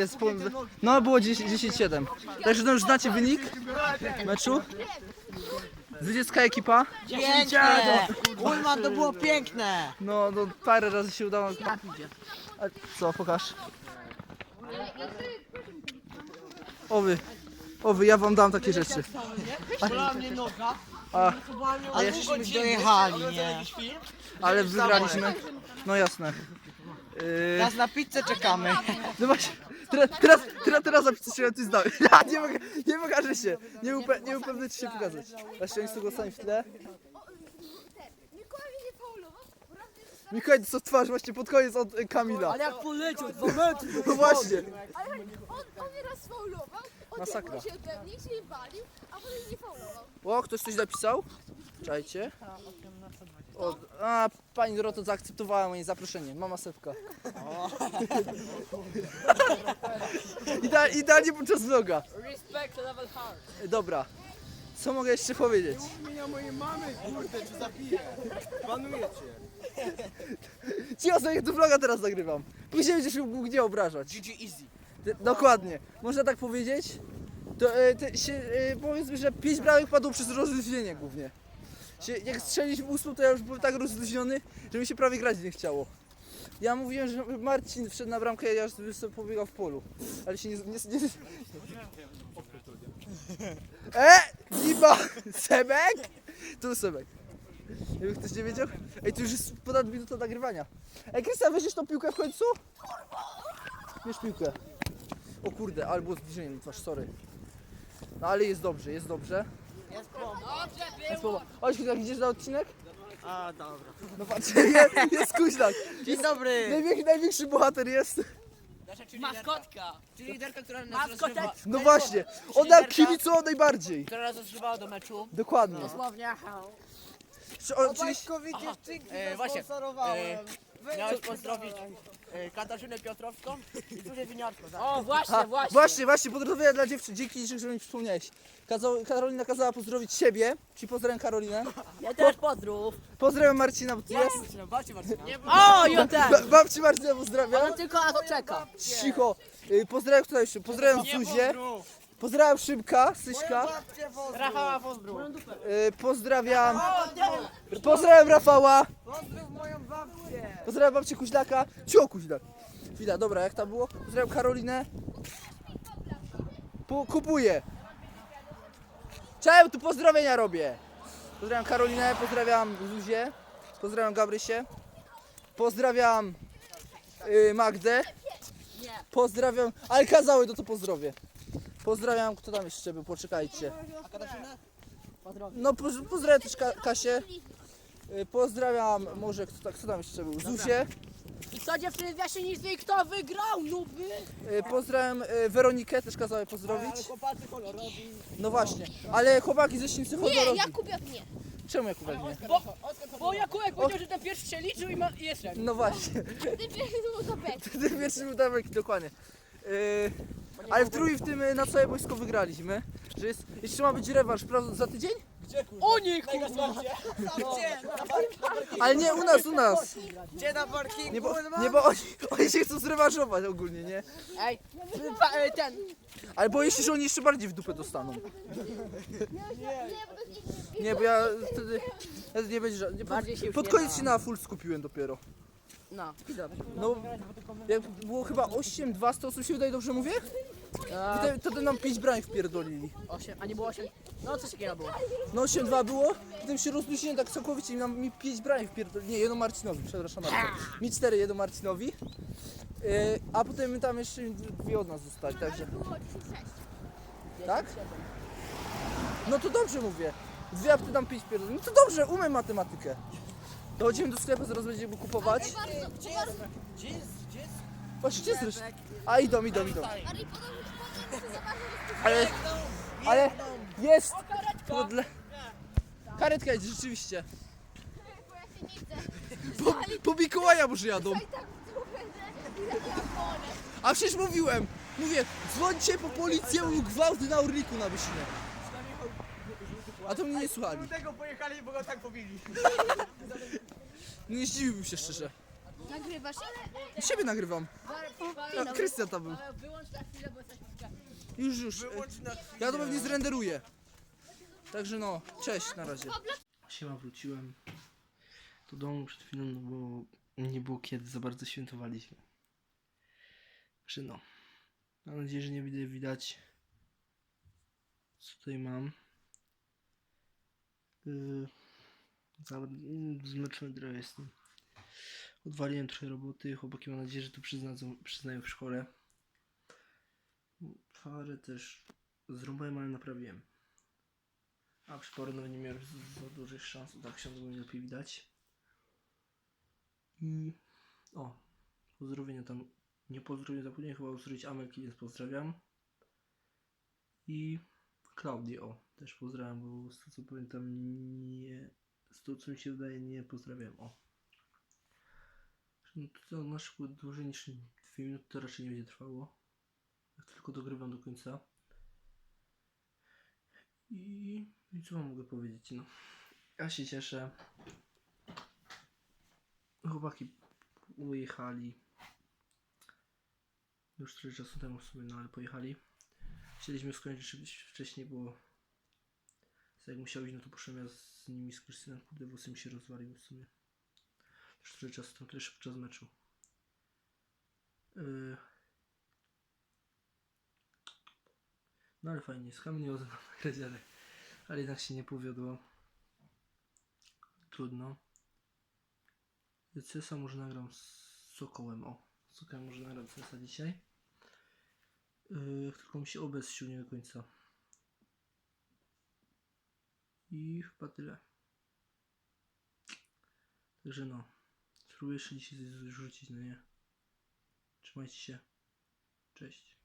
jest po, no było 10 10-7. Także no już znacie wynik meczu. Zwycięska ekipa. Piękne! Ulman, to było piękne! No, no parę razy się udało. A, co, pokaż. Owy, owy, ja wam dam takie rzeczy. Bolała mnie noga, A, a żeśmy dojechali, nie? ale wygraliśmy. No jasne. Yy, Teraz na pizzę czekamy. no właśnie, teraz, teraz, teraz, teraz zapisać się ty zdałem. Ja nie, mogę, nie pokażę się. Nie, upe, nie upewnę ci się pokazać. Właśnie oni są głosami w tle. Mikołaj co twarz właśnie pod koniec od y, Kamila. jak poleciał, dwa metry! No właśnie. Ale on, on mnie raz faulował, Masakra. odjechał się ode mnie, się balił, a potem nie faulował. O, ktoś coś napisał? Czajcie. O, a, pani Doroto zaakceptowała moje zaproszenie. Mama Sepka. Ida, idealnie podczas vloga. Respect level hard. Dobra. Co mogę jeszcze powiedzieć? Imienia mojej mamy, kurde, czy zabiję? Panujecie. Ci osoby do vloga teraz nagrywam. Później będziesz mógł gdzie obrażać. GG easy. Dokładnie. Można tak powiedzieć? To e, te, się, e, powiedzmy, że pięć bramek padło przez rozluźnienie głównie. Się, jak strzeliśmy ósmą, to ja już byłem tak rozluźniony, że mi się prawie grać nie chciało. Ja mówiłem, że Marcin wszedł na bramkę, ja już sobie pobiegał w polu. Ale się nie... nie, nie... E! Liba! Sebek? Tu Sebek. Wiem, ktoś nie wiedział? Ej, to już jest ponad minuta nagrywania. Ej, Krystian, weźmiesz tą piłkę w końcu? Bierz piłkę. O kurde, ale było zbliżenie na twarz, sorry. No ale jest dobrze, jest dobrze. Jest bomba. Chodź, jak idziesz na odcinek? A, dobra. No patrz, jest, jest kuźnak. Dzień dobry! Największy, największy bohater jest. Maskotka! Czyli liderka, która nas, Maskotek! rozgrywa, No właśnie, ona kibicował najbardziej. która nas rozgrywała do meczu. Dokładnie. Dosłownie. Czy- Oczywiście, Baśkowi dziewczynki E, właśnie, zasponsorowałem. Miałeś pozdrowić e, Katarzynę Piotrowską i duże winiarstwo. O, właśnie, a, właśnie, właśnie, pozdrowienia dla dziewczyn. Dzięki, że mi przypomniałeś. Kazał, Karolina kazała pozdrowić siebie. Ci pozdrawiam Karolinę. Ja też pozdrów. Pozdrawiam Marcina, bo tu jest. Babci Marcina. O, ja też. Ba, babci Marcina pozdrawiam. On tylko na to czeka. Cicho. Y, Pozdrawiam kto jeszcze? Pozdrawiam Zuzię. Pozdrawiam Szybka, Syśka. Rafała pozdrów. Y, Pozdrawiam. Pozdrawiam Rafała. Pozdrawiam babcię Kuźlaka. Cio Kuźlak. Chwila, dobra, jak tam było? Pozdrawiam Karolinę. Po, kupuję. Czemu tu pozdrowienia robię? Pozdrawiam Karolinę, pozdrawiam Zuzię. Pozdrawiam Gabrysię. Pozdrawiam y, Magdę. Pozdrawiam. Ale kazały, no to pozdrowię. Pozdrawiam, kto tam jeszcze był, poczekajcie. No poz- pozdrawiam też Ka- Kasię. Y, Pozdrawiam, może kto, kto tam jeszcze był? Zuzię. I co dziewczyny, ja się nie kto wygrał, nuby? Y, Pozdrawiam y, Weronikę, też kazałem pozdrowić. Chłopacy kolorowi. No właśnie, ale chłopaki ze Śnicy Nie. Jakubiak nie. Czemu Jakubek nie? Bo, bo Jakubek powiedział, że ten pierwszy się liczył i, ma, i jeszcze. No właśnie, Ty pierwszy był za bet. ten pierwszy był Dawek, dokładnie. Y, ale w trój w tym na całe wojsko wygraliśmy. Że jest, jeszcze ma być rewanż, prawda, za tydzień? O nie, kurwa. Gdzie? Ale nie, u nas, u nas. Gdzie na parkingu? Nie, bo, nie, bo oni, oni się chcą zrewanżować ogólnie, nie? Ej, pa, e, ten, Ale boję się, że oni jeszcze bardziej w dupę dostaną. Nie, bo ja wtedy, wtedy nie będzie ża- nie, Bardziej się pod, już pod nie koniec da. się na full skupiłem dopiero. no, i dobrze. No, jak było chyba 8-2 z to osób się wydaje, dobrze mówię? Wtedy, wtedy nam 5 brań wpierdolili. Osiem, a nie było osiem? No, coś takiego było. No 8-2 było, potem się rozluźniłem tak całkowicie i nam mi 5 brań wpierdolili. Nie, jedno Marcinowi, przepraszam bardzo. Mi 4, jedno Marcinowi. Yy, a potem my tam jeszcze dwie od nas zostali, także. było 10-6. Tak? No to dobrze mówię. Dwie, a ty tam 5 pierdolili. No to dobrze, umiem matematykę. Dochodzimy do sklepu, zaraz będziemy kupować. Bardzo, bardzo. Gdzie jest? Gdzie jest? Właśnie, gdzie jest reszta? A idą, idą, idą. Ale się Ale, ale jest podle... Karetka jest rzeczywiście. bo ja się nie chcę. Po, po Mikołaja może jadą. I tak słuchaj, że ile ja wolę. A przecież mówiłem. Mówię, dzwońcie po policję lub gwałty na Orliku na Wysinę. A to mnie nie słuchali. tego pojechali, bo go tak pobili. Nie zdziwiłbym się szczerze. Nagrywasz? Siebie nagrywam. A, Krystian tam był. Wyłącz na chwilę, bo jesteśmy w Już, już. Ja to pewnie zrenderuję. Także no, cześć na razie. Siema, wróciłem do domu przed chwilą, no bo nie było kiedy, za bardzo świętowaliśmy. Także no, mam nadzieję, że nie będzie widać co tutaj mam. Yy, za- zmęczony trochę jestem. Odwaliłem trochę roboty, chłopaki mam nadzieję, że to przyznadzą, przyznają w szkole. Farę też zrąbałem, ale naprawiłem. A przy porno nie miałem za dużych szans, tak się było lepiej widać. I o, pozdrowienia tam, nie pozdrowienia, zapomniałem chyba pozdrowić Amelki, więc pozdrawiam. I Klaudię, o, też pozdrawiam, bo z tego co pamiętam nie, z tego co mi się wydaje nie pozdrawiam, o. No to nasz dłużej niż 2 minuty to raczej nie będzie trwało. Jak tylko dogrywam do końca. I, I co wam mogę powiedzieć? No, ja się cieszę. Chłopaki ujechali. Już trochę czasu temu w sumie, no ale pojechali. Chcieliśmy skończyć wcześniej, bo jak musiał iść, no to poszedłem ja z nimi z Krystynem, kurde, włosy mi się rozwaliły w sumie. Już temu, to jeszcze podczas meczu. Yy. No ale fajnie, z kamieniem nagrać, ale, jednak się nie powiodło. Trudno. CS-a może nagram z Sokołem, o. Sokołem może nagram CS-a dzisiaj. Yy, tylko mi się OBS ściągnie do końca. I chyba tyle. Także no. Spróbuję jeszcze dzisiaj rzucić, no nie. Trzymajcie się. Cześć.